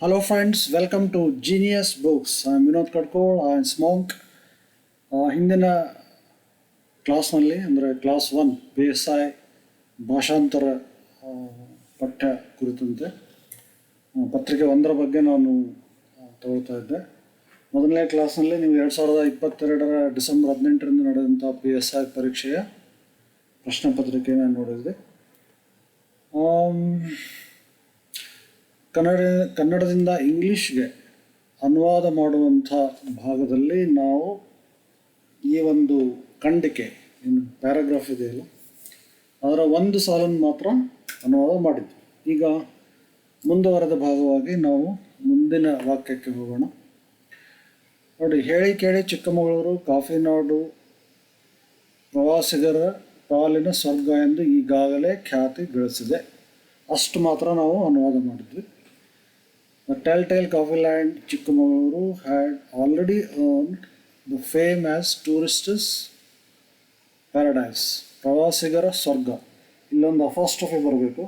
Hello friends, welcome to Genius Books. I'm Vinod Kadkol I ಸ್ಮೋಂಕ್ ಹಿಂದಿನ ಕ್ಲಾಸ್ನಲ್ಲಿ ಅಂದರೆ class one I ಭಾಷಾಂತರ ಪಠ್ಯ ಕುರಿತಂತೆ ಪತ್ರಿಕೆ ಒಂದರ ಬಗ್ಗೆ ನಾನು ತಗೊಳ್ತಾ ಇದ್ದೆ. ಮೊದಲನೇ ಕ್ಲಾಸ್ನಲ್ಲಿ ನೀವು ಎರಡು ಸಾವಿರದ ಇಪ್ಪತ್ತೆರಡರ ಡಿಸೆಂಬರ್ ಹದಿನೆಂಟರಿಂದ ನಡೆದಂಥ ಪಿ ಎಸ್ ಐ ಪರೀಕ್ಷೆಯ ಪ್ರಶ್ನೆ ಪತ್ರಿಕೆಯನ್ನು ನೋಡಿದ್ದೆ ಕನ್ನಡ, ಕನ್ನಡದಿಂದ ಇಂಗ್ಲೀಷ್ಗೆ ಅನುವಾದ ಮಾಡುವಂಥ ಭಾಗದಲ್ಲಿ ನಾವು ಈ ಒಂದು ಖಂಡಿಕೆ, ಏನು ಪ್ಯಾರಾಗ್ರಾಫ್ ಇದೆಯಲ್ಲ, ಅದರ ಒಂದು ಸಾಲನ್ನು ಮಾತ್ರ ಅನುವಾದ ಮಾಡಿದ್ವಿ ಈಗ ಮುಂದುವರೆದ ಭಾಗವಾಗಿ ನಾವು ಮುಂದಿನ ವಾಕ್ಯಕ್ಕೆ ಹೋಗೋಣ. ನೋಡಿ, ಹೇಳಿ ಕೇಳಿ ಚಿಕ್ಕಮಗಳೂರು, ಕಾಫಿನಾಡು ಪ್ರವಾಸಿಗರ ಪಾಲಿನ ಸ್ವರ್ಗ ಎಂದು ಈಗಾಗಲೇ ಖ್ಯಾತಿ ಗಳಿಸಿದೆ. ಅಷ್ಟು ಮಾತ್ರ ನಾವು ಅನುವಾದ ಮಾಡಿದ್ವಿ. Tale coffee land Chikkamagaluru had already earned the fame as tourists paradise ಪ್ರವಾಸಿಗರ ಸ್ವರ್ಗ. ಇಲ್ಲೊಂದು ಅಫಾಸ್ಟ್ರಫಿ ಬರಬೇಕು.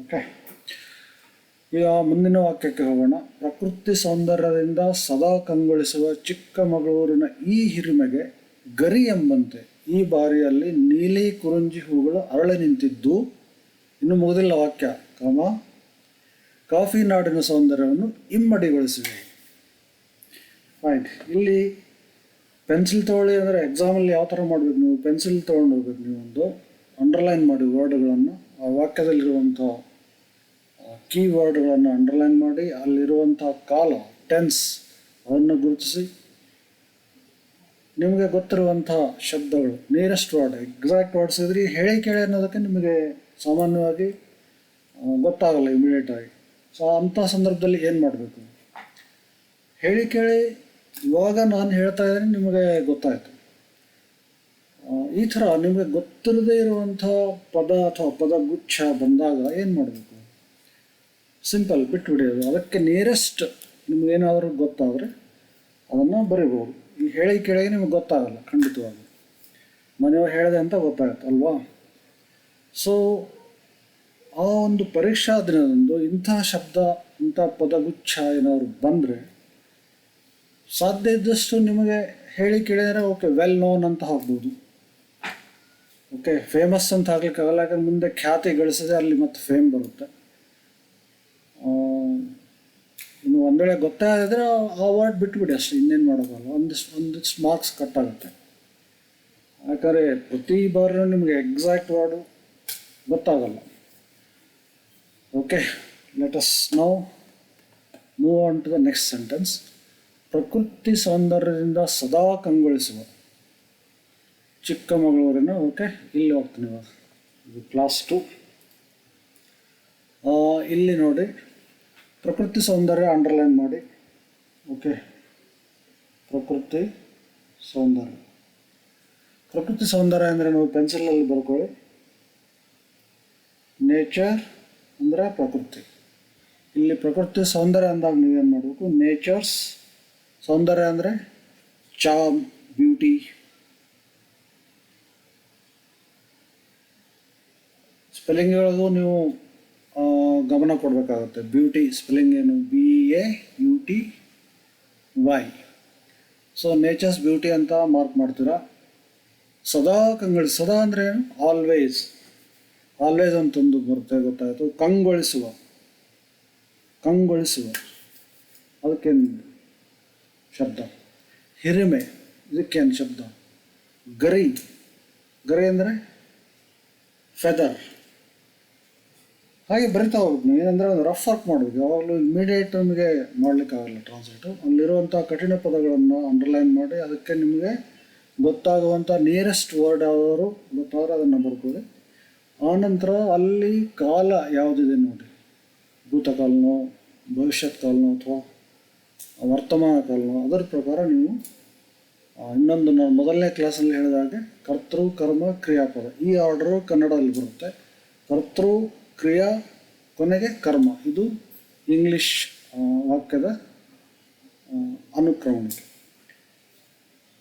ಓಕೆ ಈಗ ಮುಂದಿನ ವಾಕ್ಯಕ್ಕೆ ಹೋಗೋಣ. ಪ್ರಕೃತಿ ಸೌಂದರ್ಯದಿಂದ ಸದಾ ಕಂಗೊಳಿಸುವ ಚಿಕ್ಕಮಗಳೂರಿನ ಈ ಹಿರಿಮೆಗೆ ಗರಿ ಎಂಬಂತೆ ಈ ಬಾರಿಯಲ್ಲಿ ನೀಲಿ, ಕುರುಂಜಿ ಹೂಗಳು ಅರಳಿ ನಿಂತಿದ್ದು. ಇನ್ನು ಮುಗಿದಿಲ್ಲ ವಾಕ್ಯ. ಕಾಮ ಕಾಫಿ ನಾಡಿನ ಸೌಂದರ್ಯವನ್ನು ಇಮ್ಮಡಿಗೊಳಿಸಿವೆ. ಆಯ್ತು ಇಲ್ಲಿ ಪೆನ್ಸಿಲ್ ತೊಗೊಳ್ಳಿ ಅಂದರೆ ಎಕ್ಸಾಮಲ್ಲಿ ಯಾವ ಥರ ಮಾಡಬೇಕು ನೀವು? ಪೆನ್ಸಿಲ್ ತೊಗೊಂಡು ಹೋಗ್ಬೇಕು ನೀವು ಒಂದು ಅಂಡರ್ಲೈನ್ ಮಾಡಿ ವರ್ಡ್ಗಳನ್ನು ಆ ವಾಕ್ಯದಲ್ಲಿರುವಂಥ ಕೀ ವರ್ಡ್ಗಳನ್ನು ಅಂಡರ್ಲೈನ್ ಮಾಡಿ ಅಲ್ಲಿರುವಂಥ ಕಾಲ ಟೆನ್ಸ್ ಅದನ್ನು ಗುರುತಿಸಿ. ನಿಮಗೆ ಗೊತ್ತಿರುವಂಥ ಶಬ್ದಗಳು ನಿಯರೆಸ್ಟ್ ವರ್ಡ್ ಎಕ್ಸಾಕ್ಟ್ ವರ್ಡ್ಸ್ ಇದ್ರಿ ಹೇಳಿ ಕೇಳಿ ಅನ್ನೋದಕ್ಕೆ ನಿಮಗೆ ಸಾಮಾನ್ಯವಾಗಿ ಗೊತ್ತಾಗಲ್ಲ ಇಮಿಡಿಯೇಟಾಗಿ ಸೊ ಅಂಥ ಸಂದರ್ಭದಲ್ಲಿ ಏನು ಮಾಡಬೇಕು? ಹೇಳಿ ಕೇಳಿ, ಇವಾಗ ನಾನು ಹೇಳ್ತಾ ಇದ್ದೀನಿ, ನಿಮಗೆ ಗೊತ್ತಾಯಿತು. ಈ ಥರ ನಿಮಗೆ ಗೊತ್ತಿರದೇ ಇರುವಂಥ ಪದ ಅಥವಾ ಪದಗುಚ್ಛ ಬಂದಾಗ ಏನು ಮಾಡಬೇಕು? ಸಿಂಪಲ್ ಬಿಟ್ಟು ಬಿಡೋದು ಅದಕ್ಕೆ ನಿಯರೆಸ್ಟ್ ನಿಮಗೇನಾದರೂ ಗೊತ್ತಾದರೆ ಅದನ್ನು ಬರಿಬೋದು. ಈ ಹೇಳಿ ಕೇಳಿ ನಿಮಗೆ ಗೊತ್ತಾಗಲ್ಲ ಖಂಡಿತವಾಗಿ ಮನೆಯವ್ರು ಹೇಳಿದೆ ಅಂತ ಗೊತ್ತಾಗುತ್ತೆ, ಅಲ್ವಾ? ಸೊ ಆ ಒಂದು ಪರೀಕ್ಷಾ ದಿನದಂದು ಇಂಥ ಶಬ್ದ, ಇಂಥ ಪದಗುಚ್ಛ ಏನಾದ್ರು ಬಂದರೆ ಸಾಧ್ಯ ಇದ್ದಷ್ಟು ನಿಮಗೆ ಹೇಳಿ ಕೇಳಿದರೆ ಓಕೆ ವೆಲ್ ನೋನ್ ಅಂತ ಹೋಗ್ಬೋದು ಓಕೆ ಫೇಮಸ್ ಅಂತ ಆಗ್ಲಿಕ್ಕಾಗಲ್ಲ ಯಾಕಂದ್ರೆ ಮುಂದೆ ಖ್ಯಾತಿ ಗಳಿಸಿದೆ ಅಲ್ಲಿ ಮತ್ತೆ ಫೇಮ್ ಬರುತ್ತೆ. ಇನ್ನು ಒಂದು ವೇಳೆ ಗೊತ್ತಾಗಿದ್ರೆ ಆ ವರ್ಡ್ ಬಿಟ್ಬಿಡಿ ಅಷ್ಟೇ, ಇನ್ನೇನು ಮಾಡೋದಲ್ಲ, ಒಂದಿಷ್ಟು ಒಂದಿಷ್ಟು ಮಾರ್ಕ್ಸ್ ಕಟ್ ಆಗುತ್ತೆ. ಯಾಕಂದರೆ ಪ್ರತಿ ಬಾರಿನೂ ನಿಮಗೆ ಎಕ್ಸಾಕ್ಟ್ ವರ್ಡು ಗೊತ್ತಾಗಲ್ಲ. Okay let us now move on to the next sentence ಪ್ರಕೃತಿ ಸೌಂದರ್ಯದಿಂದ ಸದಾ ಕಂಗೊಳಿಸುವ. ಚಿಕ್ಕಮಗಳೂರಿನ ಓಕೆ ಇಲ್ಲಿ ಹೋಗ್ತೀನಿ ಇವಾಗ. ಕ್ಲಾಸ್ ಟು ಇಲ್ಲಿ ನೋಡಿ. ಪ್ರಕೃತಿ ಸೌಂದರ್ಯ ಅಂಡರ್ಲೈನ್ ಮಾಡಿ. ಓಕೆ ಪ್ರಕೃತಿ ಸೌಂದರ್ಯ. ಪ್ರಕೃತಿ ಸೌಂದರ್ಯ ಅಂದರೆ ನಾವು ಪೆನ್ಸಿಲಲ್ಲಿ ಬರ್ಕೊಳ್ಳಿ. ನೇಚರ್ ಅಂದರೆ ಪ್ರಕೃತಿ. ಇಲ್ಲಿ ಪ್ರಕೃತಿ ಸೌಂದರ್ಯ ಅಂದಾಗ ನೀವೇನು ಮಾಡಬೇಕು? ನೇಚರ್ಸ್ ಸೌಂದರ್ಯ ಅಂದರೆ ಚಾಮ್ ಬ್ಯೂಟಿ ಸ್ಪೆಲ್ಲಿಂಗ್ಗಳಿಗೂ ನೀವು ಗಮನ ಕೊಡಬೇಕಾಗುತ್ತೆ. ಬ್ಯೂಟಿ ಸ್ಪೆಲ್ಲಿಂಗ್ ಏನು? B A U T Y so nature's beauty ಅಂತ ಮಾರ್ಕ್ ಮಾಡ್ತೀರಾ? ಸದಾ ಕಂಗಡಿ ಸದಾ ಅಂದರೆ ಏನು? ಆಲ್ವೇಸ್ ಆಲ್ವೇಸ್ ಅಂತೊಂದು ಬರುತ್ತೆ ಗೊತ್ತಾಯಿತು. ಕಂಗೊಳಿಸುವ. ಕಂಗೊಳಿಸುವ. ಅದಕ್ಕೇನು ಶಬ್ದ? ಹಿರಿಮೆ. ಇದಕ್ಕೇನು ಶಬ್ದ? ಗರಿ. ಗರಿ ಅಂದರೆ ಫೆದರ್ ಹಾಗೆ ಬರಿತಾ ಹೋಗ್ಬೇಕು ನೀವು. ಏನಂದರೆ ಒಂದು ರಫ್ ವರ್ಕ್ ಮಾಡಬೇಕು. ಯಾವಾಗಲೂ ಇಮಿಡಿಯೇಟ್ ನಮಗೆ ಮಾಡಲಿಕ್ಕಾಗಲ್ಲ ಟ್ರಾನ್ಸ್ಲೇಟು ಅಲ್ಲಿರುವಂಥ ಕಠಿಣ ಪದಗಳನ್ನು ಅಂಡರ್ಲೈನ್ ಮಾಡಿ ಅದಕ್ಕೆ ನಿಮಗೆ ಗೊತ್ತಾಗುವಂಥ ನಿಯರೆಸ್ಟ್ ವರ್ಡ್ ಯಾವ್ದಾದ್ರು ಗೊತ್ತಾದ್ರೆ ಅದನ್ನು ಬರ್ಕೊಳ್ಳಿ. ಆನಂತರ ಅಲ್ಲಿ ಕಾಲ ಯಾವುದಿದೆ ನೋಡಿ. ಭೂತಕಾಲನೋ ಭವಿಷ್ಯತ್ ಕಾಲನೋ ಅಥವಾ ವರ್ತಮಾನ ಕಾಲನೋ ಅದರ ಪ್ರಕಾರ ನೀವು ಇನ್ನೊಂದು ನಾನು ಮೊದಲನೇ ಕ್ಲಾಸಲ್ಲಿ ಹೇಳಿದ ಹಾಗೆ ಕರ್ತೃ ಕರ್ಮ ಕ್ರಿಯಾಪದ. ಈ ಆರ್ಡರು ಕನ್ನಡದಲ್ಲಿ ಬರುತ್ತೆ. ಕರ್ತೃ ಕ್ರಿಯಾ ಕೊನೆಗೆ ಕರ್ಮ. ಇದು ಇಂಗ್ಲಿಷ್ ವಾಕ್ಯದ ಆ, ಅನುಕ್ರಮಣಿಕೆ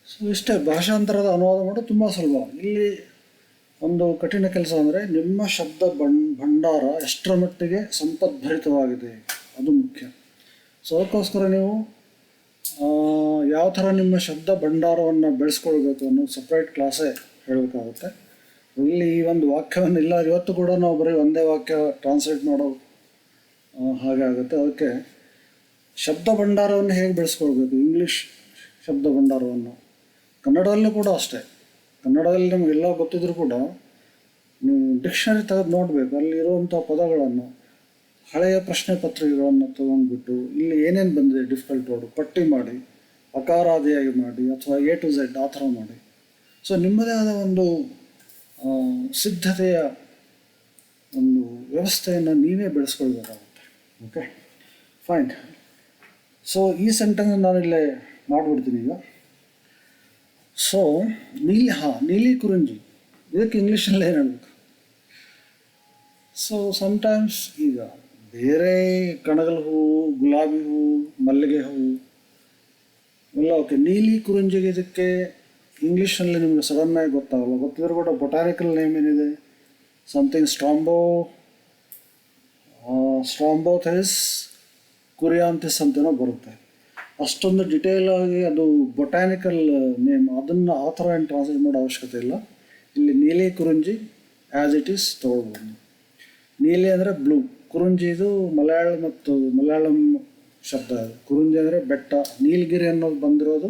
ಸೊ ಇಷ್ಟೇ. ಭಾಷಾಂತರದ ಅನುವಾದ ಮಾಡೋದು ತುಂಬ ಸುಲಭ. ಇಲ್ಲಿ ಒಂದು ಕಠಿಣ ಕೆಲಸ ಅಂದರೆ ನಿಮ್ಮ ಶಬ್ದ ಬಣ್ ಭಂಡಾರ ಎಷ್ಟರ ಮಟ್ಟಿಗೆ ಸಂಪದ್ಭರಿತವಾಗಿದೆ? ಅದು ಮುಖ್ಯ. ಸೊ ಅದಕ್ಕೋಸ್ಕರ ನೀವು ಯಾವ ಥರ ನಿಮ್ಮ ಶಬ್ದ ಭಂಡಾರವನ್ನು ಬೆಳೆಸ್ಕೊಳ್ಬೇಕು ಅನ್ನೋ ಸಪ್ರೇಟ್ ಕ್ಲಾಸೇ ಹೇಳಬೇಕಾಗುತ್ತೆ. ಇಲ್ಲಿ ಈ ಒಂದು ವಾಕ್ಯವನ್ನು ಇಲ್ಲ ಇವತ್ತು ಕೂಡ ನಾವು ಬರೀ ಒಂದೇ ವಾಕ್ಯ ಟ್ರಾನ್ಸ್ಲೇಟ್ ಮಾಡೋ ಹಾಗೆ ಆಗುತ್ತೆ. ಅದಕ್ಕೆ ಶಬ್ದ ಭಂಡಾರವನ್ನು ಹೇಗೆ ಬೆಳೆಸ್ಕೊಳ್ಬೇಕು? ಇಂಗ್ಲೀಷ್ ಶಬ್ದ ಭಂಡಾರವನ್ನು. ಕನ್ನಡದಲ್ಲೂ ಕೂಡ ಅಷ್ಟೇ. ಕನ್ನಡದಲ್ಲಿ ನಮಗೆಲ್ಲ ಗೊತ್ತಿದ್ರು ಕೂಡ ನೀವು ಡಿಕ್ಷನರಿ ತೆಗೆದು ನೋಡಬೇಕು. ಅಲ್ಲಿರುವಂಥ ಪದಗಳನ್ನು, ಹಳೆಯ ಪ್ರಶ್ನೆ ಪತ್ರಿಕೆಗಳನ್ನು ತಗೊಂಡ್ಬಿಟ್ಟು ಇಲ್ಲಿ ಏನೇನು ಬಂದಿದೆ ಡಿಫಿಕಲ್ಟ್ ವರ್ಡ್ ಪಟ್ಟಿ ಮಾಡಿ, ಅಕಾರಾದಿಯಾಗಿ ಮಾಡಿ ಅಥವಾ ಎ ಟು ಝೆಡ್ ಆ ಥರ ಮಾಡಿ. ಸೊ ನಿಮ್ಮದೇ ಆದ ಒಂದು ಸಿದ್ಧತೆಯ ಒಂದು ವ್ಯವಸ್ಥೆಯನ್ನು ನೀವೇ ಬೆಳೆಸ್ಕೊಳ್ಬೇಕಾಗುತ್ತೆ. ಓಕೆ ಫೈನ್ ಸೊ ಈ ಸೆಂಟೆನ್ಸ್ ನಾನಿಲ್ಲೇ ಮಾಡಿಬಿಡ್ತೀನಿ ಈಗ. ಸೊ ನೀಲಿ ಹಾ ನೀಲಿ ಕುರುಂಜಿ ಇದಕ್ಕೆ ಇಂಗ್ಲೀಷಲ್ಲೇ ಹೇಳಬೇಕು. ಸೊ ಸಮ್ಟೈಮ್ಸ್ ಈಗ ಬೇರೆ ಕಣಗಲ್ ಹೂವು ಗುಲಾಬಿ ಹೂವು ಮಲ್ಲಿಗೆ ಹೂವು ಎಲ್ಲ ಓಕೆ ನೀಲಿ ಕುರುಂಜಿಗೆ ಇದಕ್ಕೆ ಇಂಗ್ಲೀಷಲ್ಲಿ ನಿಮಗೆ ಸಡನ್ನಾಗಿ ಗೊತ್ತಾಗಲ್ಲ. ಗೊತ್ತಿದ್ರು ಕೂಡ ಬೊಟಾನಿಕಲ್ ನೇಮ್ ಏನಿದೆ? ಸಮಥಿಂಗ್ ಸ್ಟ್ರಾಂಬೋ ಸ್ಟ್ರಾಂಬೋಥೆಸ್ ಕುರಿಯಾಂಥಿಸ್ ಅಂತೇನೋ ಬರುತ್ತೆ. ಅಷ್ಟೊಂದು ಡಿಟೇಲ್ ಆಗಿ ಅದು ಬೊಟ್ಯಾನಿಕಲ್ ನೇಮ್ ಅದನ್ನು ಆ ಥರ ಏನು ಟ್ರಾನ್ಸ್ಲೇಟ್ ಮಾಡೋ ಅವಶ್ಯಕತೆ ಇಲ್ಲ. ಇಲ್ಲಿ ನೀಲಿ ಕುರುಂಜಿ ಆ್ಯಸ್ ಇಟ್ ಈಸ್ ತೊಗೊಳ್ಬೋದು. ನೀಲಿ ಅಂದರೆ ಬ್ಲೂ ಕುರುಂಜಿ ಇದು ಮಲಯಾಳ ಮತ್ತು ಮಲಯಾಳಂ ಶಬ್ದ. ಕುರುಂಜಿ ಅಂದರೆ ಬೆಟ್ಟ. ನೀಲಗಿರಿ ಅನ್ನೋದು ಬಂದಿರೋದು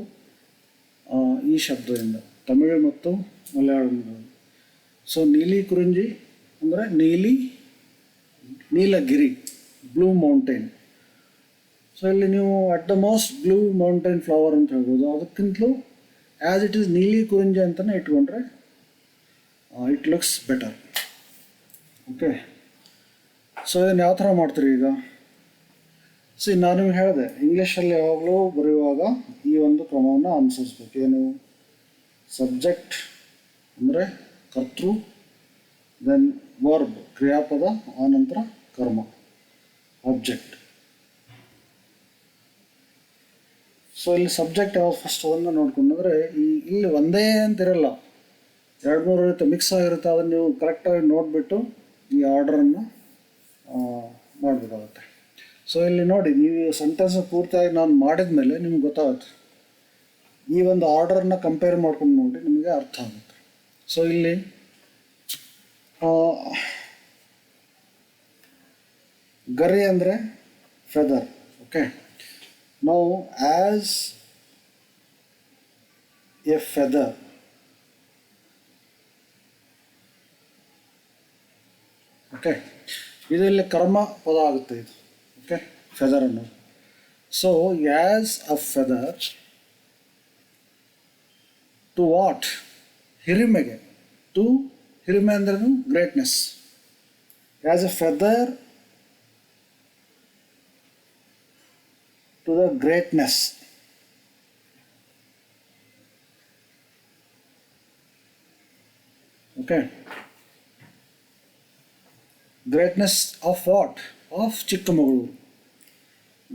ಈ ಶಬ್ದದಿಂದ. ತಮಿಳು ಮತ್ತು ಮಲಯಾಳಂ ಸೊ ನೀಲಿ ಕುರುಂಜಿ ಅಂದರೆ ನೀಲಿ, ನೀಲಗಿರಿ ಬ್ಲೂ ಮೌಂಟೇನ್ ಸೊ ಇಲ್ಲಿ ನೀವು at the most blue mountain flower ಅಂತ ಹೇಳ್ಬೋದು. ಅದಕ್ಕಿಂತಲೂ ಆ್ಯಸ್ ಇಟ್ ಈಸ್ ನೀಲಿ ಕುರಿಂಜೆ ಅಂತಲೇ ಇಟ್ಕೊಂಡ್ರೆ it looks better okay so ಇದನ್ನು ಯಾವ ಥರ ಮಾಡ್ತೀರಿ ಈಗ? ಸೊ ನಾನು ನಿಮ್ಗೆ ಹೇಳಿದೆ ಇಂಗ್ಲೀಷಲ್ಲಿ ಯಾವಾಗಲೂ ಬರೆಯುವಾಗ ಈ ಒಂದು ಕ್ರಮವನ್ನು ಅನುಸರಿಸ್ಬೇಕು. ಏನು? ಸಬ್ಜೆಕ್ಟ್ ಅಂದರೆ ಕರ್ತೃ ದೆನ್ ವರ್ಬ್ ಕ್ರಿಯಾಪದ, ಆನಂತರ ಕರ್ಮ ಆಬ್ಜೆಕ್ಟ್ ಸೊ ಇಲ್ಲಿ ಸಬ್ಜೆಕ್ಟ್ ಯಾವ ಫಸ್ಟ್ ಅದನ್ನು ನೋಡ್ಕೊಂಡ್ರೆ ಈ ಇಲ್ಲಿ ಒಂದೇ ಅಂತಿರಲ್ಲ ಎರಡು ಮೂರು ಇರುತ್ತೆ ಮಿಕ್ಸ್ ಆಗಿರುತ್ತೆ, ಅದನ್ನು ನೀವು ಕರೆಕ್ಟಾಗಿ ನೋಡಿಬಿಟ್ಟು ಈ ಆರ್ಡ್ರನ್ನು ಮಾಡಬೇಕಾಗುತ್ತೆ. ಸೊ ಇಲ್ಲಿ ನೋಡಿ, ನೀವು ಸೆಂಟೆನ್ಸ್ ಪೂರ್ತಿಯಾಗಿ ನಾನು ಮಾಡಿದ ಮೇಲೆ ನಿಮ್ಗೆ ಗೊತ್ತಾಗುತ್ತೆ. ಈ ಒಂದು ಆರ್ಡರನ್ನು ಕಂಪೇರ್ ಮಾಡ್ಕೊಂಡು ನೋಡಿ ನಿಮಗೆ ಅರ್ಥ ಆಗುತ್ತೆ. ಸೊ ಇಲ್ಲಿ ಗರಿ ಅಂದರೆ ಫೆದರ್ ಓಕೆ ನಾವು ಆ್ಯಸ್ ಎ ಫೆದರ್ ಓಕೆ ಇದರಲ್ಲಿ ಕರ್ಮ ಪದ ಆಗುತ್ತೆ ಇದು. ಓಕೆ ಫೆದರ್ ಅನ್ನೋದು. So as a feather to what ಹಿರಿಮೆಗೆ. To ಹಿರಿಮೆ ಅಂದ್ರೂ greatness as a feather to the greatness. Okay. Greatness of what? Of Chikkamaguru.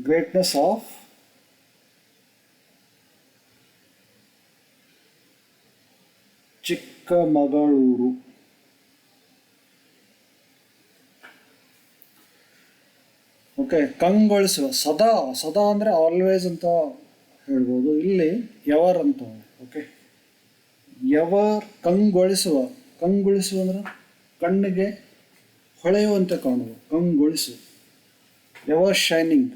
Greatness of Chikkamaguru. Okay ಕಂಗೊಳಿಸುವ. ಸದಾ ಸದಾ ಅಂದರೆ ಆಲ್ವೇಸ್ ಅಂತ ಹೇಳ್ಬೋದು. ಇಲ್ಲಿ ಯವರ್ ಅಂತ. Okay your ಕಂಗೊಳಿಸುವ. ಕಂಗೊಳಿಸುವ ಅಂದ್ರೆ ಕಣ್ಣಿಗೆ ಹೊಳೆಯುವಂತೆ ಕಾಣುವ. ಕಂಗೊಳಿಸು ever shining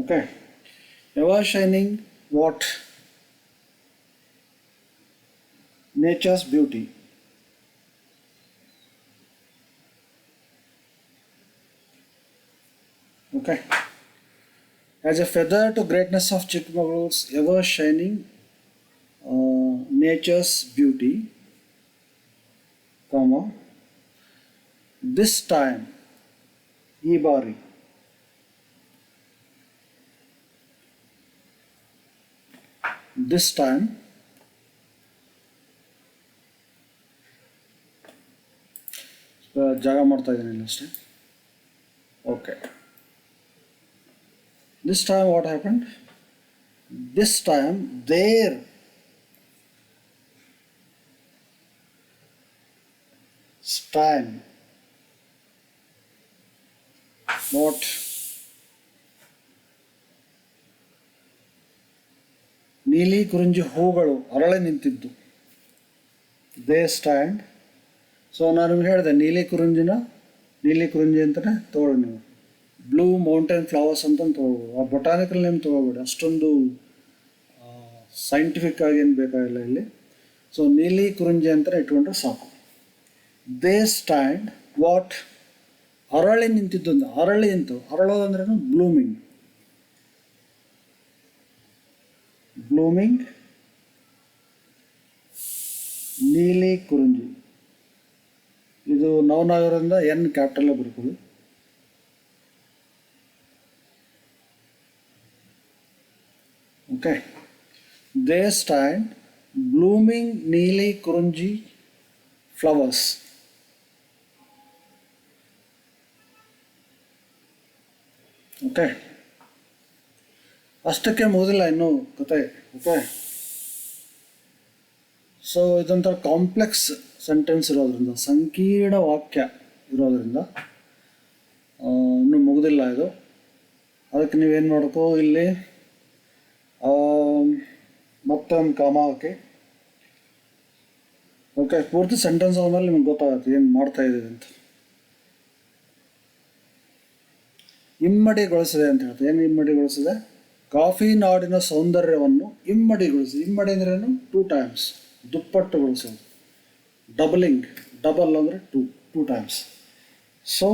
okay ever shining what nature's beauty. Okay. As a feather to greatness of Chikmagalur's ever shining uh, nature's beauty, comma, this time, Ibari. This time, ಜಾಗ ಮಾಡ್ತಾ ಇದ್ದೀನಿ ಅಷ್ಟೇ okay this time what happened? This time there stand not Neeli Kurunji ಹೂಗಳು ಅರಳೆ ನಿಂತಿದ್ದು. They stand so ನಾನು ನಿಮ್ಗೆ ಹೇಳಿದೆ ನೀಲಿ ಕುರುಂಜಿನ ನೀಲಿ ಕುರುಂಜಿ ಅಂತಲೇ ತೊಗೊಳ್ಳಿ ನೀವು. ಬ್ಲೂ ಮೌಂಟೇನ್ ಫ್ಲವರ್ಸ್ ಅಂತ ತೊಗೊಳ್ಬೋದು ಆ ಬೊಟಾನಿಕಲ್ ನೇಮ್ ತೊಗೊಳ್ಬೇಡಿ ಅಷ್ಟೊಂದು ಸೈಂಟಿಫಿಕ್ ಆಗಿ ಏನು ಬೇಕಾಗಿಲ್ಲ ಇಲ್ಲಿ. ಸೊ ನೀಲಿ ಕುರುಂಜಿ ಅಂತ ಇಟ್ಕೊಂಡ್ರೆ ಸಾಕು. ದೇ ಸ್ಟ್ಯಾಂಡ್ ವಾಟ್ ಅರಳಿ ನಿಂತಿದ್ದು ಅರಳಿ ನಿಂತು ಅರಳೋದಂದ್ರೇನು ಬ್ಲೂಮಿಂಗ್ ಬ್ಲೂಮಿಂಗ್ ನೀಲಿ ಕುರಿಂಜಿ ಇದು ನವನಗರದಿಂದ ಎನ್ ಕ್ಯಾಪಿಟಲ್ ಬರ್ಕೊಳ್ಳಿ okay they stand blooming Neeli Kurunji flowers okay ಅಷ್ಟಕ್ಕೆ ಮುಗಿದಿಲ್ಲ ಇನ್ನೂ ಕತೆ. ಓಕೆ ಸೊ ಇದೊಂಥರ ಕಾಂಪ್ಲೆಕ್ಸ್ ಸೆಂಟೆನ್ಸ್ ಇರೋದ್ರಿಂದ, ಸಂಕೀರ್ಣ ವಾಕ್ಯ ಇರೋದ್ರಿಂದ ಇನ್ನೂ ಮುಗಿದಿಲ್ಲ ಇದು. ಅದಕ್ಕೆ ನೀವೇನು ಮಾಡಬೇಕು ಇಲ್ಲಿ ಮತ್ತೊಂದು ಕಾಮ ಹಾಕಿ ಓಕೆ ಪೂರ್ತಿ ಸೆಂಟೆನ್ಸ್ ಆದ್ಮೇಲೆ ನಿಮ್ಗೆ ಗೊತ್ತಾಗುತ್ತೆ ಏನು ಮಾಡ್ತಾ ಇದ್ದೀವಿ ಅಂತ. ಇಮ್ಮಡಿಗೊಳಿಸಿದೆ ಅಂತ ಹೇಳ್ತಾರೆ ಏನು ಇಮ್ಮಡಿಗೊಳಿಸಿದೆ? ಕಾಫಿ ನಾಡಿನ ಸೌಂದರ್ಯವನ್ನು ಇಮ್ಮಡಿಗೊಳಿಸಿದೆ ಇಮ್ಮಡಿ ಅಂದ್ರೇನು? ಟೂ ಟೈಮ್ಸ್ ದುಪ್ಪಟ್ಟುಗೊಳಿಸೋದು ಡಬಲಿಂಗ್ ಡಬಲ್ ಅಂದರೆ two two times so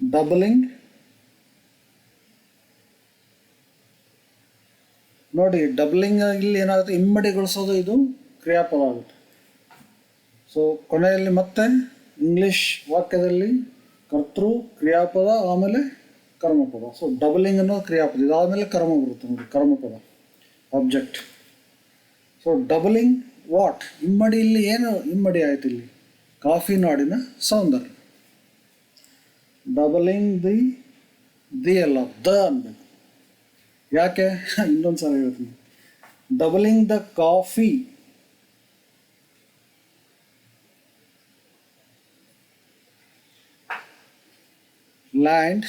doubling ನೋಡಿ ಡಬ್ಲಿಂಗ್ ಇಲ್ಲಿ ಏನಾಗುತ್ತೆ? ಇಮ್ಮಡಿಗೊಳಿಸೋದು ಇದು ಕ್ರಿಯಾಪದ ಆಗುತ್ತೆ. ಸೊ ಕೊನೆಯಲ್ಲಿ ಮತ್ತೆ ಇಂಗ್ಲಿಷ್ ವಾಕ್ಯದಲ್ಲಿ ಕರ್ತೃ, ಕ್ರಿಯಾಪದ, ಆಮೇಲೆ ಕರ್ಮಪದ. ಸೊ ಡಬಲಿಂಗ್ ಅನ್ನೋ ಕ್ರಿಯಾಪದ. ಇದಾದಮೇಲೆ ಕರ್ಮ ಬರುತ್ತೆ ನೋಡಿ, ಕರ್ಮಪದ ಆಬ್ಜೆಕ್ಟ್ ಸೊ ಡಬಲಿಂಗ್ ವಾಟ್ ಇಮ್ಮಡಿ ಇಲ್ಲಿ ಏನು ಇಮ್ಮಡಿ ಆಯಿತು ಇಲ್ಲಿ? ಕಾಫಿ ನಾಡಿನ ಸೌಂದರ್ಯ. ಡಬಲಿಂಗ್ ದಿ ದಿ ಅಲ್ಲ ದ ಅನ್ಬೇಕು ಯಾಕೆ? ಇನ್ನೊಂದು ಸಲ ಹೇಳ್ತೀನಿ. Doubling the coffee land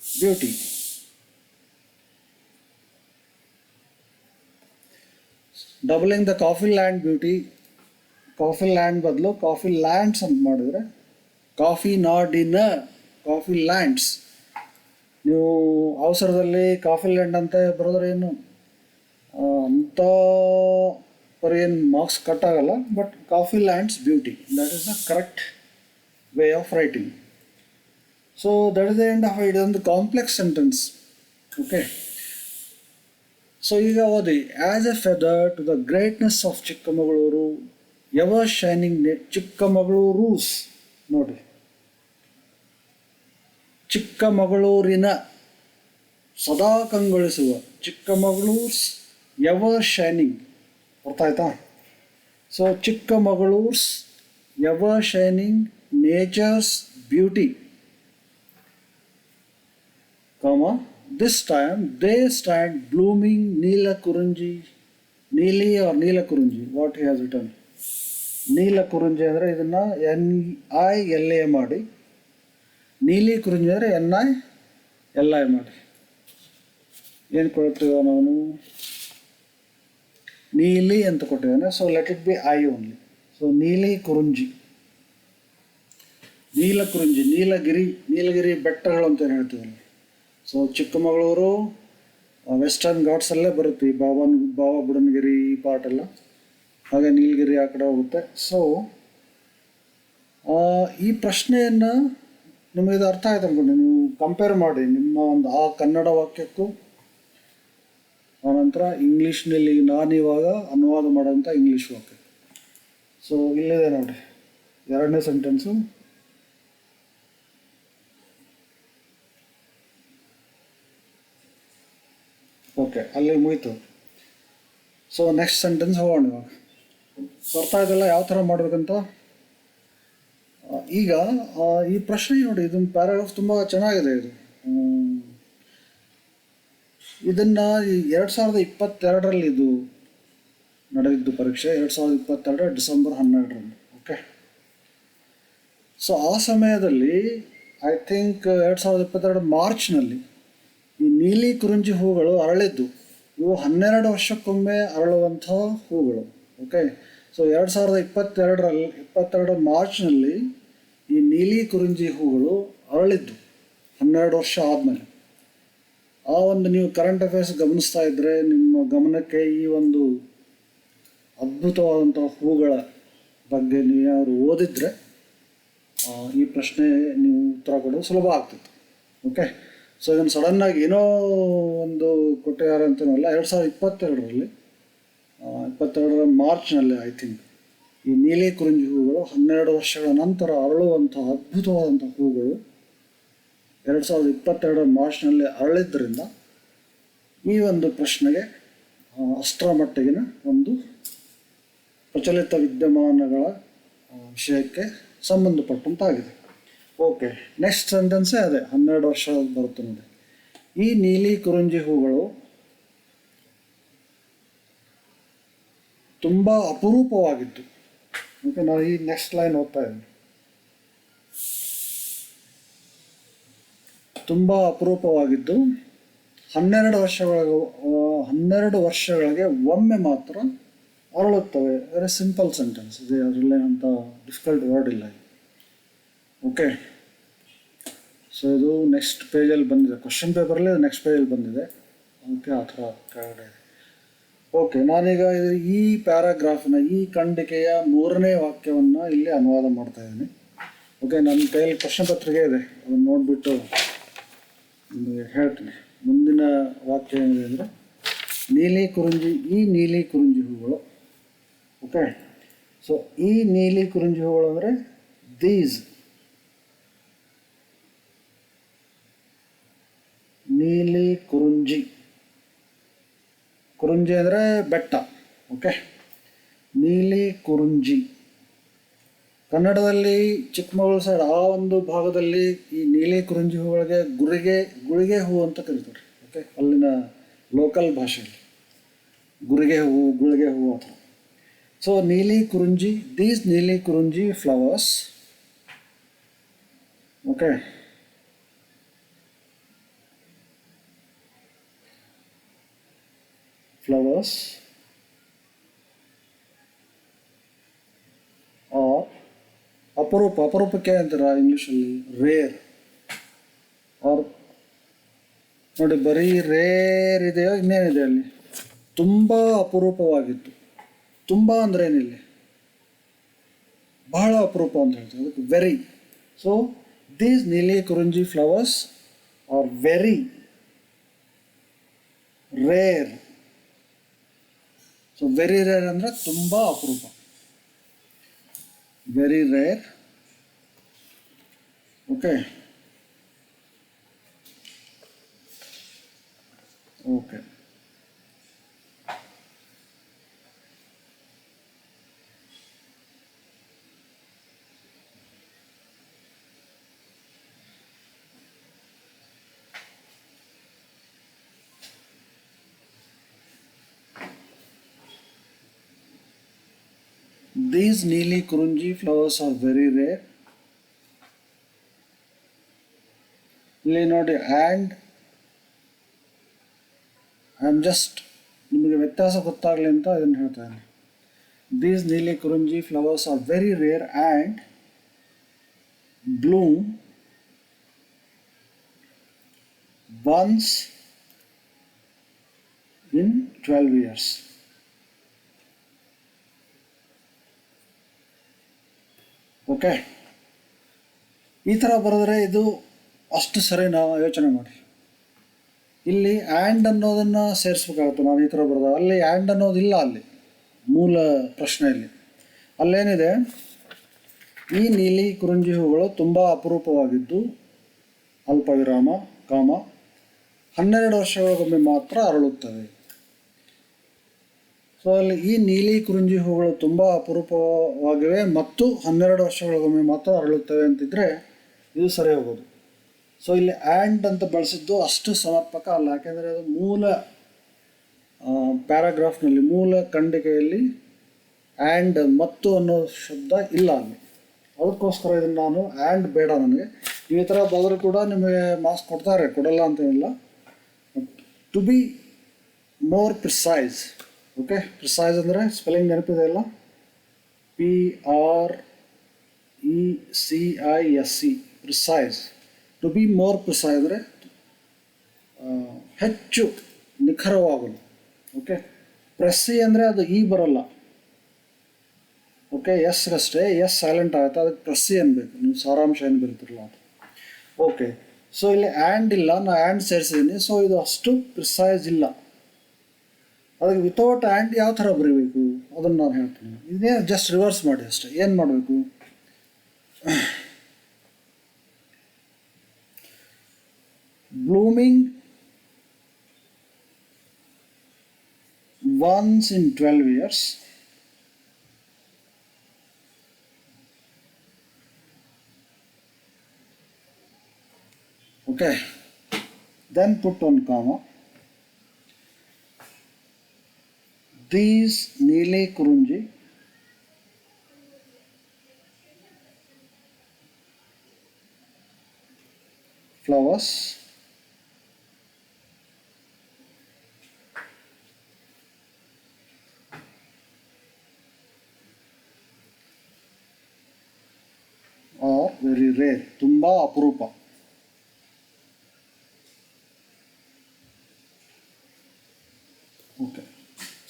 beauty doubling the coffee land beauty coffee land ಬದಲು ಕಾಫಿ ಲ್ಯಾಂಡ್ಸ್ ಅಂತ ಮಾಡಿದ್ರೆ ಕಾಫಿ ನಾಡಿನ ಕಾಫಿ ಲ್ಯಾಂಡ್ಸ್ ನೀವು ಅವಸರದಲ್ಲಿ ಕಾಫಿ ಲ್ಯಾಂಡ್ ಅಂತ ಬರೋದ್ರೆ ಏನು? ಅಂಥ ಪರಿ ಏನು ಮಾರ್ಕ್ಸ್ ಕಟ್ ಆಗಲ್ಲ but coffee lands beauty that is the correct way of writing so that is the end of ಒಂದು ಕಾಂಪ್ಲೆಕ್ಸ್ ಸೆಂಟೆನ್ಸ್ ಓಕೆ ಸೊ ಈಗ ಓದಿ. As a feather to the greatness of Chikkamagaluru ever shining ನೆ ಚಿಕ್ಕಮಗಳೂರುಸ್ ನೋಡಿ ಚಿಕ್ಕಮಗಳೂರಿನ ಸದಾ ಕಂಗೊಳಿಸುವ Chikkamagaluru's ever shining ಆಯ್ತಾ so Chikkamagaluru's ever shining nature's beauty comma this time they stand blooming Neela Kurunji Neeli or Neela Kurunji what he has Neela Kurunji ಅಂದರೆ ಇದನ್ನು N I L A ಮಾಡಿ. ನೀಲಿ ಕುರುಂಜಿ ಅಂದರೆ ಎನ್ ಐ ಎಲ್ ಐ ಮಾಡಿ. ಏನು ಕೊಡ್ತೀವ ನಾವು ನೀಲಿ ಅಂತ ಕೊಟ್ಟಿದ್ದಾನೆ. So let it be I only so Neeli Kurunji Neela Kurunji ನೀಲಗಿರಿ ನೀಲಗಿರಿ ಬೆಟ್ಟಗಳು ಅಂತ ಹೇಳ್ತೀವಲ್ಲ ಸೊ ಚಿಕ್ಕಮಗಳೂರು ವೆಸ್ಟರ್ನ್ ಘಾಟ್ಸಲ್ಲೇ ಬರುತ್ತೆ ಈ ಬಾಬನ್ ಬಾಬಾ ಬುಡನ್ಗಿರಿ ಈ ಪಾರ್ಟ್ ಎಲ್ಲ. ಹಾಗೆ ನೀಲಗಿರಿ ಆ ಕಡೆ ಹೋಗುತ್ತೆ. ಸೊ ಈ ಪ್ರಶ್ನೆಯನ್ನು ನಿಮಗೆ ಅರ್ಥ ಆಯ್ತು ಅನ್ಕೊಂಡು. ನೀವು ಕಂಪೇರ್ ಮಾಡಿ ನಿಮ್ಮ ಒಂದು ಆ ಕನ್ನಡ ವಾಕ್ಯಕ್ಕೂ ಆನಂತರ ಇಂಗ್ಲೀಷ್ನಲ್ಲಿ ನಾನಿವಾಗ ಅನುವಾದ ಮಾಡೋಂಥ ಇಂಗ್ಲೀಷ್ ವಾಕ್ಯ. ಸೊ ಇಲ್ಲಿದೆ ನೋಡಿ ಎರಡನೇ ಸೆಂಟೆನ್ಸು ಓಕೆ ಅಲ್ಲಿ ಮುಗೀತು. ಸೊ ನೆಕ್ಸ್ಟ್ ಸೆಂಟೆನ್ಸ್ ಹೋಗೋಣ ಇವಾಗ. ಬರ್ತಾ ಇದೆಲ್ಲ ಯಾವ ಥರ ಮಾಡಬೇಕಂತ? ಈಗ ಈ ಪ್ರಶ್ನೆ ನೋಡಿ, ಇದೊಂದು ಪ್ಯಾರಾಗ್ರಾಫ್ ತುಂಬ ಚೆನ್ನಾಗಿದೆ ಇದು. ಇದನ್ನ ಎರಡು ಸಾವಿರದ ಇಪ್ಪತ್ತೆರಡರಲ್ಲಿ ಇದು ನಡೆದಿದ್ದು ಪರೀಕ್ಷೆ, ಎರಡು ಸಾವಿರದ ಇಪ್ಪತ್ತೆರಡು ಡಿಸೆಂಬರ್ ಹನ್ನೆರಡರಲ್ಲಿ ಓಕೆ ಸೊ ಆ ಸಮಯದಲ್ಲಿ ಐ ಥಿಂಕ್ ಎರಡು ಸಾವಿರದ ಇಪ್ಪತ್ತೆರಡು ಮಾರ್ಚ್ನಲ್ಲಿ ಈ ನೀಲಿ ಕುರುಂಜಿ ಹೂಗಳು ಅರಳಿದ್ದು, ಇವು ಹನ್ನೆರಡು ವರ್ಷಕ್ಕೊಮ್ಮೆ ಅರಳುವಂಥ ಹೂಗಳು ಓಕೆ ಸೊ ಎರಡು ಸಾವಿರದ ಇಪ್ಪತ್ತೆರಡರಲ್ಲಿ ಇಪ್ಪತ್ತೆರಡು ಮಾರ್ಚ್ನಲ್ಲಿ ಈ ನೀಲಿ ಕುರುಂಜಿ ಹೂಗಳು ಅರಳಿದ್ದು ಹನ್ನೆರಡು ವರ್ಷ ಆದಮೇಲೆ. ಆ ಒಂದು ನೀವು ಕರೆಂಟ್ ಅಫೇರ್ಸ್ ಗಮನಿಸ್ತಾ ಇದ್ದರೆ ನಿಮ್ಮ ಗಮನಕ್ಕೆ ಈ ಒಂದು ಅದ್ಭುತವಾದಂಥ ಹೂಗಳ ಬಗ್ಗೆ ನೀವು ಯಾರು ಓದಿದರೆ ಈ ಪ್ರಶ್ನೆ ನೀವು ಉತ್ತರ ಕೊಡೋದು ಸುಲಭ ಆಗ್ತಿತ್ತು ಓಕೆ ಸೊ ಇದನ್ನು ಸಡನ್ನಾಗಿ ಏನೋ ಒಂದು ಕೊಟ್ಟಿದ್ದಾರೆ ಅಂತನಲ್ಲ, ಎರಡು ಸಾವಿರದ ಇಪ್ಪತ್ತೆರಡರಲ್ಲಿ ಇಪ್ಪತ್ತೆರಡರ ಮಾರ್ಚ್ನಲ್ಲಿ ಐ ಥಿಂಕ್ ಈ ನೀಲಿ ಕುರುಂಜಿ ಹೂಗಳು ಹನ್ನೆರಡು ವರ್ಷಗಳ ನಂತರ ಅರಳುವಂಥ ಅದ್ಭುತವಾದಂಥ ಹೂಗಳು ಎರಡು ಸಾವಿರದ ಇಪ್ಪತ್ತೆರಡರ ಮಾರ್ಚ್ನಲ್ಲಿ ಅರಳಿದ್ದರಿಂದ ಈ ಒಂದು ಪ್ರಶ್ನೆಗೆ ಅಷ್ಟರ ಮಟ್ಟಿಗಿನ ಒಂದು ಪ್ರಚಲಿತ ವಿದ್ಯಮಾನಗಳ ವಿಷಯಕ್ಕೆ ಸಂಬಂಧಪಟ್ಟಂತಾಗಿದೆ. ಓಕೆ ನೆಕ್ಸ್ಟ್ ಸೆಂಟೆನ್ಸೇ ಅದೇ, ಹನ್ನೆರಡು ವರ್ಷ ಬರುತ್ತೆ ನೋಡಿ. ಈ ನೀಲಿ ಕುರುಂಜಿ ಹೂಗಳು ತುಂಬ ಅಪರೂಪವಾಗಿತ್ತು ಓಕೆ ನಾವು ಈ ನೆಕ್ಸ್ಟ್ ಲೈನ್ ಓದ್ತಾ ಇದ್ದೀನಿ. ತುಂಬ ಅಪರೂಪವಾಗಿದ್ದು, ಹನ್ನೆರಡು ವರ್ಷಗಳ ಹನ್ನೆರಡು ವರ್ಷಗಳಿಗೆ ಒಮ್ಮೆ ಮಾತ್ರ ಅರಳುತ್ತವೆ. ವೆರಿ ಸಿಂಪಲ್ ಸೆಂಟೆನ್ಸ್ ಇದೆ ಅದರಲ್ಲೇ ಅಂತ ಡಿಫಿಕಲ್ಟ್ ವರ್ಡ್ ಇಲ್ಲ ಓಕೆ ಸೊ ಇದು ನೆಕ್ಸ್ಟ್ ಪೇಜಲ್ಲಿ ಬಂದಿದೆ. ಕ್ವಶನ್ ಪೇಪರಲ್ಲಿ ನೆಕ್ಸ್ಟ್ ಪೇಜಲ್ಲಿ ಬಂದಿದೆ. ಓಕೆ ಆ ಥರ ಕೆಳಗಡೆ ಓಕೆ ನಾನೀಗ ಈ ಪ್ಯಾರಾಗ್ರಾಫ್ನ ಈ ಖಂಡಿಕೆಯ ಮೂರನೇ ವಾಕ್ಯವನ್ನು ಇಲ್ಲಿ ಅನುವಾದ ಮಾಡ್ತಾ ಇದ್ದೀನಿ. ಓಕೆ ನನ್ನ ಕೈಯಲ್ಲಿ ಕ್ವಶನ್ ಪತ್ರಿಕೆ ಇದೆ. ಅದನ್ನು ನೋಡಿಬಿಟ್ಟು ಹೇಳ್ತೀನಿ. ಮುಂದಿನ ವಾಕ್ಯ ಏನಿದೆ ಅಂದರೆ, ನೀಲಿ ಕುರುಂಜಿ, ಈ ನೀಲಿ ಕುರುಂಜಿ ಹೂಗಳು ಓಕೆ ಸೊ ಈ ನೀಲಿ ಕುರುಂಜಿ ಹೂಗಳು ಅಂದರೆ ದೀಸ್ ನೀಲಿ, ಕುರುಂಜಿ. ಕುರುಂಜಿ ಅಂದರೆ ಬೆಟ್ಟ, ಓಕೆ? ನೀಲಿ, ಕುರುಂಜಿ. ಕನ್ನಡದಲ್ಲಿ ಚಿಕ್ಕಮಗಳೂರು ಸೈಡ್ ಆ ಒಂದು ಭಾಗದಲ್ಲಿ ಈ ನೀಲಿ, ಕುರುಂಜಿ ಹೂಗಳಿಗೆ ಗುರಿಗೆ ಗುಳಿಗೆ ಹೂ ಅಂತ ಕರೀತಾರೆ, ಓಕೆ? ಅಲ್ಲಿನ ಲೋಕಲ್ ಭಾಷೆಯಲ್ಲಿ. ಗುರಿಗೆ ಹೂ, ಗುಳಿಗೆ ಹೂ ಅಂತ so Neeli, Kurunji these Neeli, Kurunji flowers okay? Flowers are ಅಪರೂಪ ಅಪರೂಪಕ್ಕೆ ಅಂತಾರ ಇಂಗ್ಲೀಷಲ್ಲಿ ರೇರ್ ಆರ್ ನೋಡಿ, ಬರೀ ರೇರ್ ಇದೆಯೋ ಇನ್ನೇನಿದೆ ಅಲ್ಲಿ? ತುಂಬ ಅಪರೂಪವಾಗಿತ್ತು. ತುಂಬ ಅಂದ್ರೆ ಏನಿಲ್ಲ? ಬಹಳ ಅಪರೂಪ ಅಂತ ಹೇಳ್ತಾರೆ. ಅದಕ್ಕೆ very so these Neeli Kurunji flowers are very rare so very rare ಅಂದರೆ ತುಂಬ ಅಪರೂಪ. Very rare okay okay These Neeli Kurunji flowers are very rare. ಇಲ್ಲಿ ನೋಡಿ ಆ್ಯಂಡ್ ಐ ಆಮ್ ಜಸ್ಟ್ ನಿಮಗೆ ವ್ಯತ್ಯಾಸ ಗೊತ್ತಾಗಲಿ ಅಂತ ಇದನ್ನು ಹೇಳ್ತಾ ಇದ್ದೀನಿ. These Neeli Kurunji flowers are very rare and bloom once in twelve years okay ಈ ಥರ ಬರೆದ್ರೆ ಇದು ಅಷ್ಟು ಸರಿ ನಾವು ಯೋಚನೆ ಮಾಡಿ. ಇಲ್ಲಿ ಆ್ಯಂಡ್ ಅನ್ನೋದನ್ನು ಸೇರಿಸ್ಬೇಕಾಗುತ್ತೆ. ನಾನು ಈ ಥರ ಬರೆದ, ಅಲ್ಲಿ ಆ್ಯಂಡ್ ಅನ್ನೋದಿಲ್ಲ ಅಲ್ಲಿ, ಮೂಲ ಪ್ರಶ್ನೆಯಲ್ಲಿ. ಅಲ್ಲೇನಿದೆ, ಈ ನೀಲಿ ಕುರುಂಜಿ ಹೂಗಳು ತುಂಬ ಅಪರೂಪವಾಗಿದ್ದು, ಅಲ್ಪವಿರಾಮ, ಕಾಮ, ಹನ್ನೆರಡು ವರ್ಷಗಳಿಗೊಮ್ಮೆ ಮಾತ್ರ ಅರಳುತ್ತವೆ. ಸೊ ಅಲ್ಲಿ ಈ ನೀಲಿ ಕುರುಂಜಿ ಹೂಗಳು ತುಂಬ ಅಪರೂಪವಾಗಿವೆ ಮತ್ತು ಹನ್ನೆರಡು ವರ್ಷಗಳಿಗೊಮ್ಮೆ ಮಾತ್ರ ಅರಳುತ್ತವೆ ಅಂತಿದ್ರೆ ಇದು ಸರಿ ಹೋಗೋದು ಸೊ ಇಲ್ಲಿ ಆ್ಯಂಡ್ ಅಂತ ಬಳಸಿದ್ದು ಅಷ್ಟು ಸಮರ್ಪಕ ಅಲ್ಲ. ಯಾಕೆಂದರೆ ಅದು ಮೂಲ ಪ್ಯಾರಾಗ್ರಾಫ್ನಲ್ಲಿ ಮೂಲ ಖಂಡಿಕೆಯಲ್ಲಿ ಆ್ಯಂಡ್ ಮತ್ತು ಅನ್ನೋ ಶಬ್ದ ಇಲ್ಲ ಅಲ್ಲಿ. ಅದಕ್ಕೋಸ್ಕರ ಇದನ್ನು ನಾನು ಆ್ಯಂಡ್ ಬೇಡ ನನಗೆ. ಈ ಥರ ಬಂದರೂ ಕೂಡ ನಿಮಗೆ ಮಾರ್ಕ್ಸ್ ಕೊಡ್ತಾರೆ. ಕೊಡಲ್ಲ ಅಂತೇನಿಲ್ಲ to be more precise okay precise ಅಂದರೆ ಸ್ಪೆಲ್ಲಿಂಗ್ ನೆನಪಿದೆ ಇಲ್ಲ P R E C I S C precise to be more precise ಅಂದರೆ ಹೆಚ್ಚು ನಿಖರವಾಗಲು. ಓಕೆ ಪ್ರೆಸ್ಸಿ ಅಂದರೆ ಅದು ಈ ಬರಲ್ಲ. ಓಕೆ ಎಸ್ ಅಷ್ಟೇ ಎಸ್ ಸೈಲೆಂಟ್ ಆಗುತ್ತೆ, ಅದಕ್ಕೆ ಪ್ರೆಸ್ಸಿ ಅನ್ಬೇಕು. ನೀವು ಸಾರಾಂಶ ಏನು ಬರೀತಿರಲ್ಲ ಅದು ಓಕೆ ಸೊ ಇಲ್ಲಿ ಆ್ಯಂಡ್ ಇಲ್ಲ ನಾನು ಆ್ಯಂಡ್ ಸೇರಿಸಿದ್ದೀನಿ ಸೊ ಇದು ಅಷ್ಟು ಪ್ರಿಸೈಸ್ ಇಲ್ಲ. ಅದಕ್ಕೆ ವಿತೌಟ್ ಆ್ಯಂಡ್ ಯಾವ ಥರ ಬರೀಬೇಕು? ಅದನ್ನು ನಾನು ಹೇಳ್ತೀನಿ. ಇದೇ ಜಸ್ಟ್ ರಿವರ್ಸ್ ಮಾಡಿ ಅಷ್ಟೇ. ಏನು ಮಾಡಬೇಕು? Blooming once in 12 years. Okay. Then put on comma. These neeli kurunji flowers are very rare ತುಂಬ ಅಪರೂಪ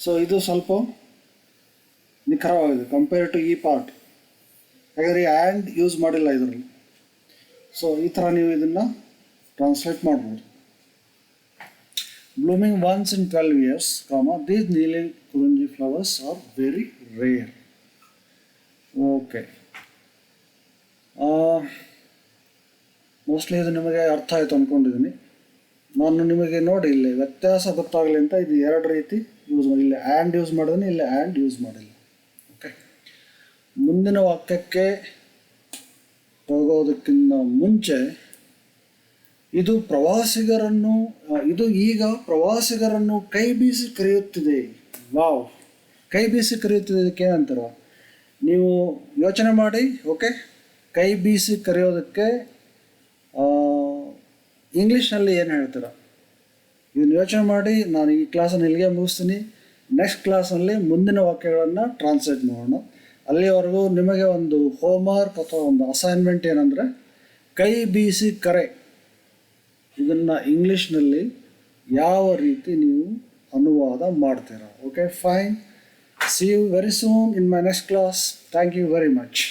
ಸೊ ಇದು ಸ್ವಲ್ಪ ನಿಖರವಾಗಿದೆ ಕಂಪೇರ್ ಟು ಈ ಪಾರ್ಟ್ ಹಾಗಾದ್ರೆ ಆ್ಯಂಡ್ ಯೂಸ್ ಮಾಡಿಲ್ಲ ಇದರಲ್ಲಿ. ಸೊ ಈ ಥರ ನೀವು ಇದನ್ನು ಟ್ರಾನ್ಸ್ಲೇಟ್ ಮಾಡ್ಬೋದು. Blooming once in twelve years comma these ನೀಲಿಂಗ್ Kurunji flowers are very rare okay mostly ಇದು ನಿಮಗೆ ಅರ್ಥ ಆಯಿತು ಅಂದ್ಕೊಂಡಿದ್ದೀನಿ ನಾನು ನಿಮಗೆ ನೋಡಿ ಇಲ್ಲಿ ವ್ಯತ್ಯಾಸ ಗೊತ್ತಾಗಲಿ ಅಂತ ಇದು ಎರಡು ರೀತಿ ಯೂಸ್ ಮಾಡಿ ಇಲ್ಲಿ ಆ್ಯಂಡ್ ಯೂಸ್ ಮಾಡಿದ್ರೆ ಇಲ್ಲಿ ಆ್ಯಂಡ್ ಯೂಸ್ ಮಾಡಿಲ್ಲ. ಓಕೆ ಮುಂದಿನ ವಾಕ್ಯಕ್ಕೆ ಹೋಗೋದಕ್ಕಿಂತ ಮುಂಚೆ ಇದು ಪ್ರವಾಸಿಗರನ್ನು ಇದು ಈಗ ಪ್ರವಾಸಿಗರನ್ನು ಕೈ ಬೀಸಿ ಕರೆಯುತ್ತಿದೆ. ವಾವ್ ಕೈ ಬೀಸಿ ಕರೆಯುತ್ತಿದೆ ಇದಕ್ಕೆ ಏನಂತಾರ? ನೀವು ಯೋಚನೆ ಮಾಡಿ ಓಕೆ ಕೈ ಬೀಸಿ ಕರೆಯೋದಕ್ಕೆ ಇಂಗ್ಲೀಷ್ನಲ್ಲಿ ಏನು ಹೇಳ್ತೀರ? ಇದನ್ನು ಯೋಚನೆ ಮಾಡಿ, ನಾನು ಈ ಕ್ಲಾಸನ್ನು ಇಲ್ಲಿಗೆ ಮುಗಿಸ್ತೀನಿ. ನೆಕ್ಸ್ಟ್ ಕ್ಲಾಸಲ್ಲಿ ಮುಂದಿನ ವಾಕ್ಯಗಳನ್ನು ಟ್ರಾನ್ಸ್ಲೇಟ್ ಮಾಡೋಣ. ಅಲ್ಲಿವರೆಗೂ ನಿಮಗೆ ಒಂದು ಹೋಮ್ವರ್ಕ್ ಅಥವಾ ಒಂದು ಅಸೈನ್ಮೆಂಟ್ ಏನಂದರೆ, ಕೈ ಬೀಸಿ ಕರೆ. ಇದನ್ನು ಇಂಗ್ಲೀಷ್ನಲ್ಲಿ ಯಾವ ರೀತಿ ನೀವು ಅನುವಾದ ಮಾಡ್ತೀರಾ? Okay fine see you very soon in my next class thank you very much